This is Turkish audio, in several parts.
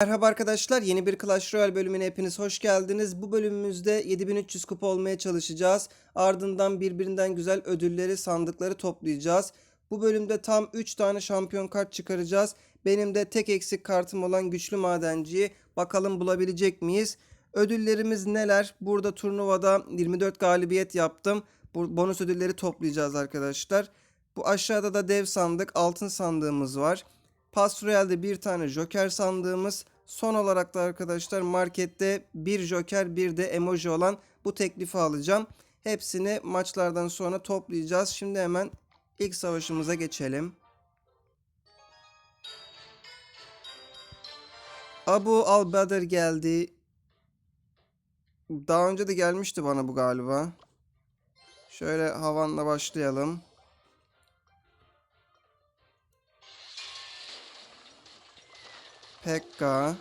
Merhaba arkadaşlar, yeni bir Clash Royale bölümüne hepiniz hoş geldiniz. Bu bölümümüzde 7300 kupa olmaya çalışacağız. Ardından birbirinden güzel ödülleri, sandıkları toplayacağız. Bu bölümde tam 3 tane şampiyon kart çıkaracağız. Benim de tek eksik kartım olan güçlü madenciyi bakalım bulabilecek miyiz? Ödüllerimiz neler? Burada turnuvada 24 galibiyet yaptım. Bu bonus ödülleri toplayacağız arkadaşlar. Bu aşağıda da dev sandık, altın sandığımız var. Pas Royale'de bir tane Joker sandığımız. Son olarak da arkadaşlar markette bir Joker bir de emoji olan bu teklifi alacağım. Hepsini maçlardan sonra toplayacağız. Şimdi hemen ilk savaşımıza geçelim. Abu Al-Badr geldi. Daha önce de gelmişti bana bu galiba. Şöyle havanla başlayalım. Pekka.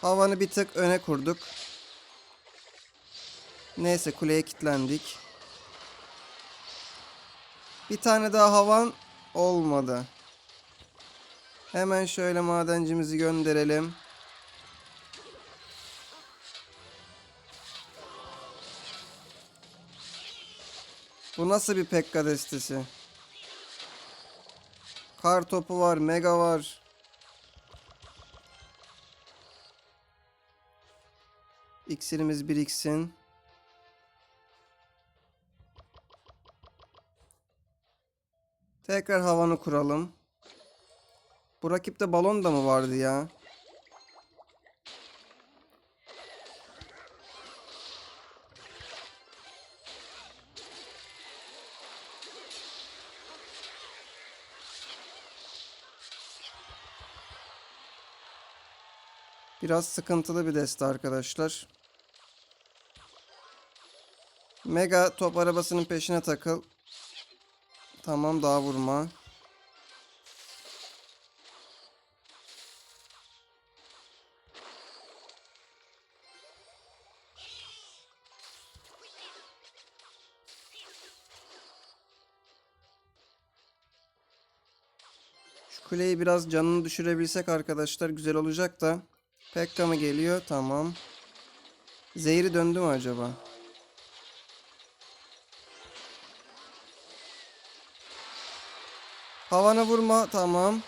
Havanı bir tık öne kurduk. Neyse kuleye kilitlendik. Bir tane daha havan olmadı. Hemen şöyle madencimizi gönderelim. Bu nasıl bir Pekka destesi? Kar topu var, mega var. İksirimiz biriksin. Tekrar havanı kuralım. Bu rakipte balon da mı vardı ya? Biraz sıkıntılı bir deste arkadaşlar. Mega top arabasının peşine takıl. Tamam daha vurma. Şu kuleyi biraz canını düşürebilsek arkadaşlar güzel olacak da. Pekka mı geliyor? Tamam. Zehri döndü mü acaba? Havana vurma. Tamam.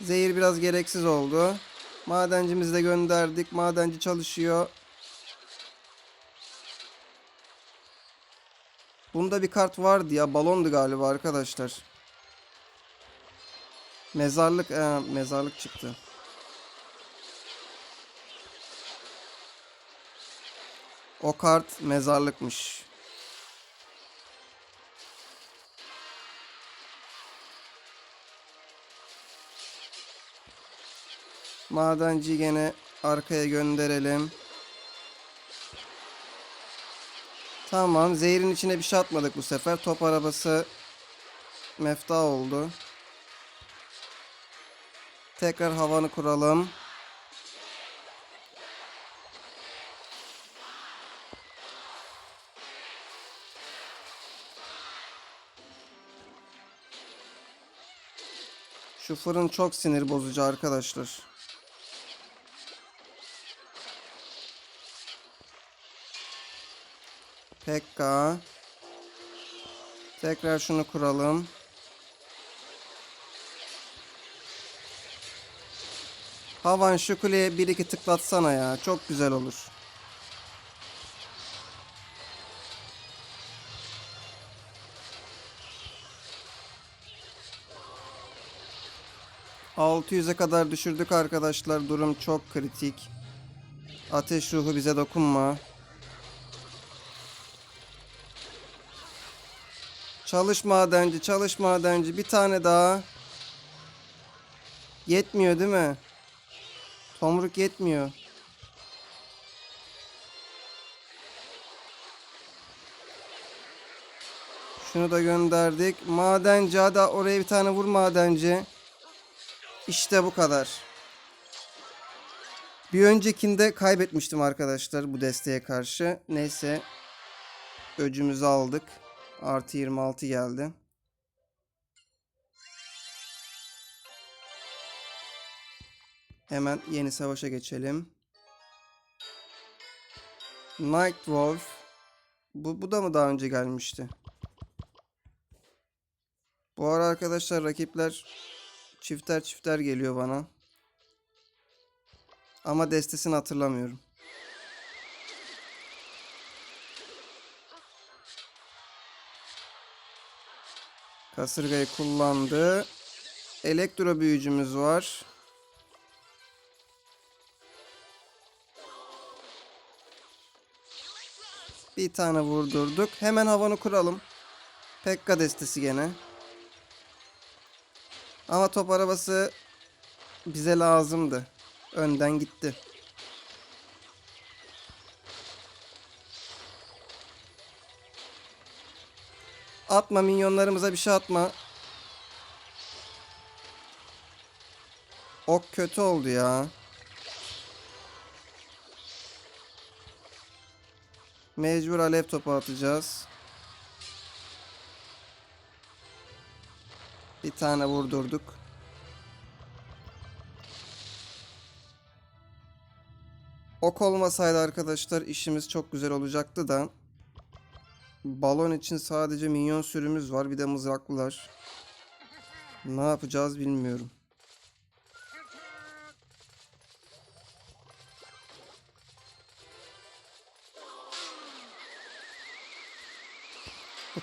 Zehir biraz gereksiz oldu. Madencimizi de gönderdik. Madenci çalışıyor. Bunda bir kart vardı ya. Balondu galiba arkadaşlar. Mezarlık. Ee, mezarlık çıktı. O kart mezarlıkmış. Madenci gene arkaya gönderelim. Tamam. Zehrin içine bir şey atmadık bu sefer. Top arabası mefta oldu. Tekrar havanı kuralım. Şu fırın çok sinir bozucu arkadaşlar. Pekka. Tekrar şunu kuralım. Havan şu kuleye bir iki tıklatsana ya. Çok güzel olur. ...600'e kadar düşürdük arkadaşlar. Durum çok kritik. Ateş ruhu bize dokunma. Çalış madenci, çalış madenci. Bir tane daha. Yetmiyor değil mi? Tomruk yetmiyor. Şunu da gönderdik. Madenci hadi oraya bir tane vur madenci. İşte bu kadar. Bir öncekinde kaybetmiştim arkadaşlar bu desteğe karşı. Neyse. Öcümüzü aldık. Artı 26 geldi. Hemen yeni savaşa geçelim. Night Wolf. Bu, bu da mı daha önce gelmişti? Bu ara arkadaşlar rakipler çifter çifter geliyor bana. Ama destesini hatırlamıyorum. Kasırgayı kullandı. Elektro büyücümüz var. Bir tane vurdurduk. Hemen havanı kuralım. Pekka destesi gene. Ama top arabası bize lazımdı. Önden gitti. Atma minyonlarımıza bir şey atma. Ok kötü oldu ya. Mecbur alev topu atacağız. Bir tane vurdurduk. Ok olmasaydı arkadaşlar işimiz çok güzel olacaktı da. Balon için sadece minyon sürümüz var. Bir de mızraklılar. Ne yapacağız bilmiyorum.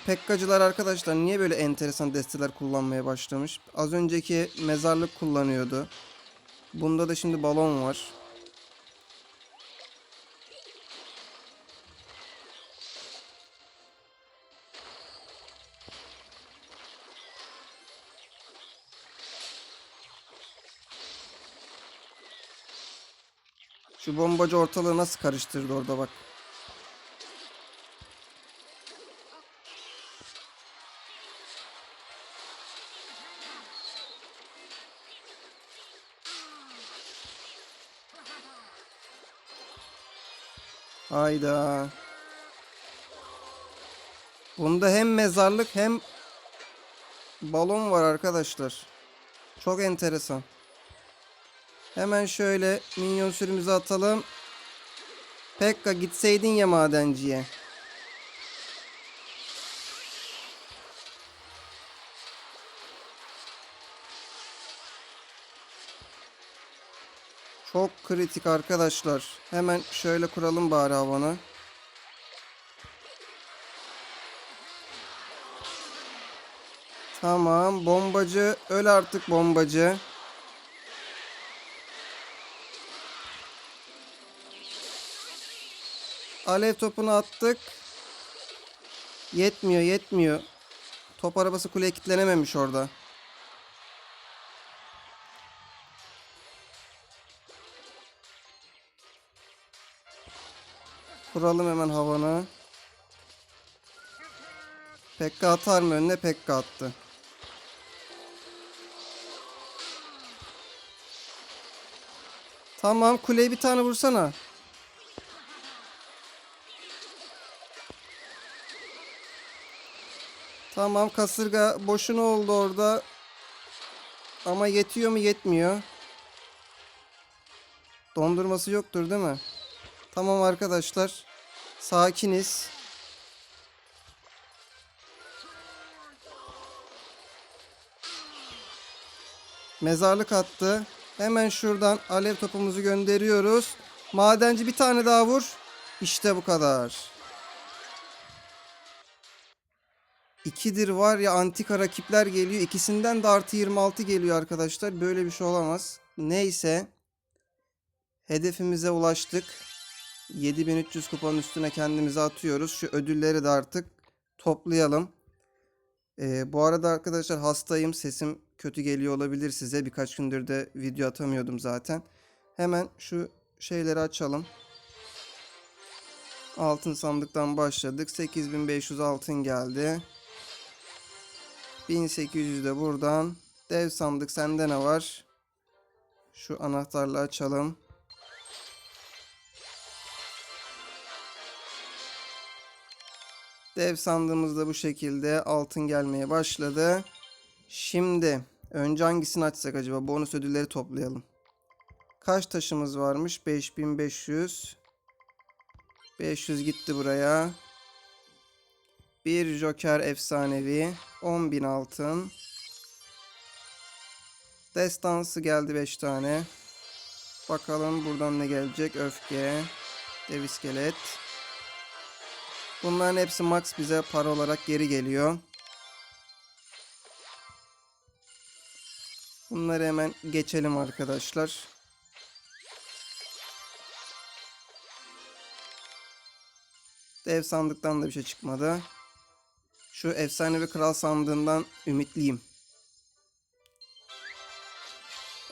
Pekkacılar arkadaşlar niye böyle enteresan desteler kullanmaya başlamış? Az önceki mezarlık kullanıyordu. Bunda da şimdi balon var. Şu bombacı ortalığı nasıl karıştırdı orada bak. Hayda. Bunda hem mezarlık hem balon var arkadaşlar. Çok enteresan. Hemen şöyle minyon sürümüzü atalım. Pekka gitseydin ya madenciye. Çok kritik arkadaşlar. Hemen şöyle kuralım bari havanı. Tamam. Bombacı. Öl artık bombacı. Alev topunu attık. Yetmiyor, yetmiyor. Top arabası kuleye kilitlenememiş orada. Kuralım hemen havanı. Pekka atar mı önüne? Pekka attı. Tamam kuleye bir tane vursana. Tamam kasırga boşuna oldu orada. Ama yetiyor mu yetmiyor. Dondurması yoktur değil mi? Tamam arkadaşlar. Sakiniz. Mezarlık attı. Hemen şuradan alev topumuzu gönderiyoruz. Madenci bir tane daha vur. İşte bu kadar. İkidir var ya antika rakipler geliyor. İkisinden de artı 26 geliyor arkadaşlar. Böyle bir şey olamaz. Neyse. Hedefimize ulaştık. 7300 kupanın üstüne kendimize atıyoruz. Şu ödülleri de artık toplayalım. Ee, bu arada arkadaşlar hastayım. Sesim kötü geliyor olabilir size. Birkaç gündür de video atamıyordum zaten. Hemen şu şeyleri açalım. Altın sandıktan başladık. 8500 altın geldi. 1800 de buradan. Dev sandık sende ne var? Şu anahtarla açalım. Dev sandığımız da bu şekilde altın gelmeye başladı. Şimdi önce hangisini açsak acaba? Bonus ödülleri toplayalım. Kaç taşımız varmış? 5500. 500 gitti buraya. Bir Joker efsanevi. 10.000 altın. Destansı geldi 5 tane. Bakalım buradan ne gelecek? Öfke. Dev iskelet. Bunların hepsi max bize para olarak geri geliyor. Bunları hemen geçelim arkadaşlar. Dev sandıktan da bir şey çıkmadı. Şu efsanevi kral sandığından ümitliyim.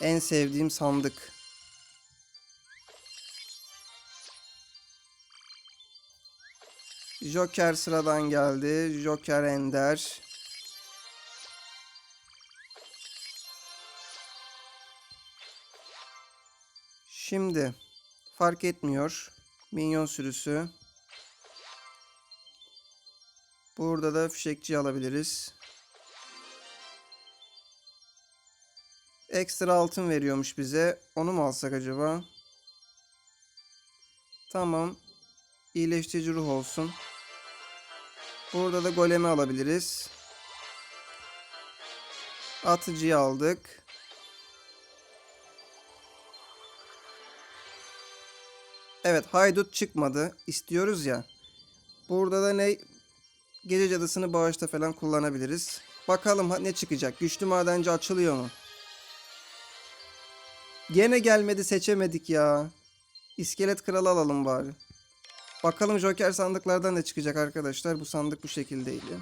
En sevdiğim sandık. Joker sıradan geldi. Joker Ender. Şimdi fark etmiyor. Minyon sürüsü. Burada da fişekçi alabiliriz. Ekstra altın veriyormuş bize. Onu mu alsak acaba? Tamam. İyileştirici ruh olsun. Burada da golemi alabiliriz. Atıcıyı aldık. Evet haydut çıkmadı. İstiyoruz ya. Burada da ne? Gece cadısını bağışta falan kullanabiliriz. Bakalım ne çıkacak. Güçlü madenci açılıyor mu? Gene gelmedi seçemedik ya. İskelet kralı alalım bari. Bakalım Joker sandıklardan ne çıkacak arkadaşlar. Bu sandık bu şekildeydi.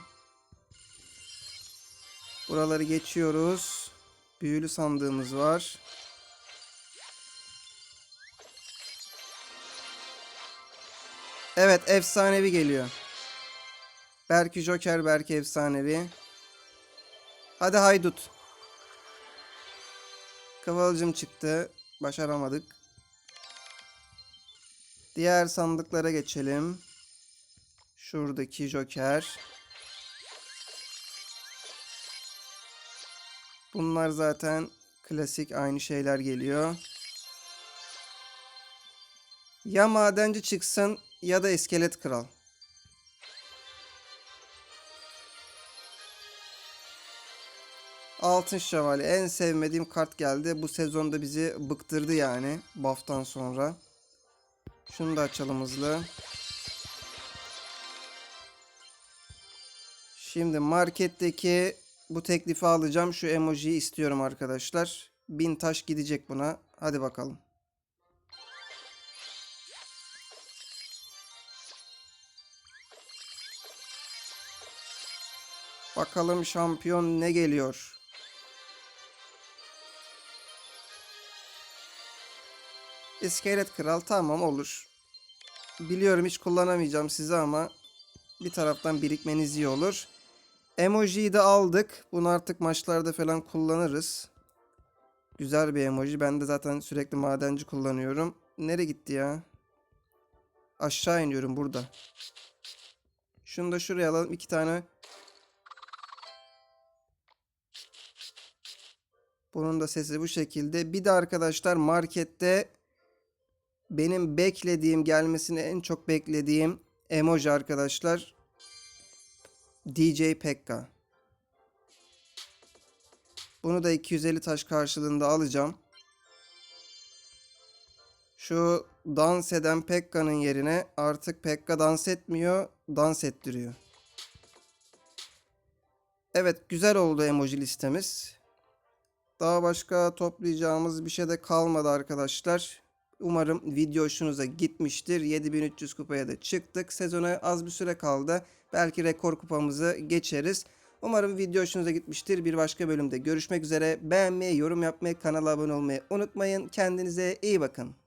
Buraları geçiyoruz. Büyülü sandığımız var. Evet efsanevi geliyor. Belki Joker belki efsanevi. Hadi haydut. Kıvılcım çıktı. Başaramadık. Diğer sandıklara geçelim. Şuradaki Joker. Bunlar zaten klasik aynı şeyler geliyor. Ya madenci çıksın ya da iskelet kral. Altın Şövalye en sevmediğim kart geldi. Bu sezonda bizi bıktırdı yani buff'tan sonra. Şunu da açalım hızlı. Şimdi marketteki bu teklifi alacağım. Şu emojiyi istiyorum arkadaşlar. Bin taş gidecek buna. Hadi bakalım. Bakalım şampiyon ne geliyor? İskelet kral tamam olur. Biliyorum hiç kullanamayacağım sizi ama bir taraftan birikmeniz iyi olur. Emojiyi de aldık. Bunu artık maçlarda falan kullanırız. Güzel bir emoji. Ben de zaten sürekli madenci kullanıyorum. Nereye gitti ya? Aşağı iniyorum burada. Şunu da şuraya alalım. iki tane. Bunun da sesi bu şekilde. Bir de arkadaşlar markette benim beklediğim gelmesini en çok beklediğim emoji arkadaşlar. DJ Pekka. Bunu da 250 taş karşılığında alacağım. Şu dans eden Pekka'nın yerine artık Pekka dans etmiyor, dans ettiriyor. Evet, güzel oldu emoji listemiz. Daha başka toplayacağımız bir şey de kalmadı arkadaşlar. Umarım video hoşunuza gitmiştir. 7300 kupaya da çıktık. Sezona az bir süre kaldı. Belki rekor kupamızı geçeriz. Umarım video hoşunuza gitmiştir. Bir başka bölümde görüşmek üzere. Beğenmeyi, yorum yapmayı, kanala abone olmayı unutmayın. Kendinize iyi bakın.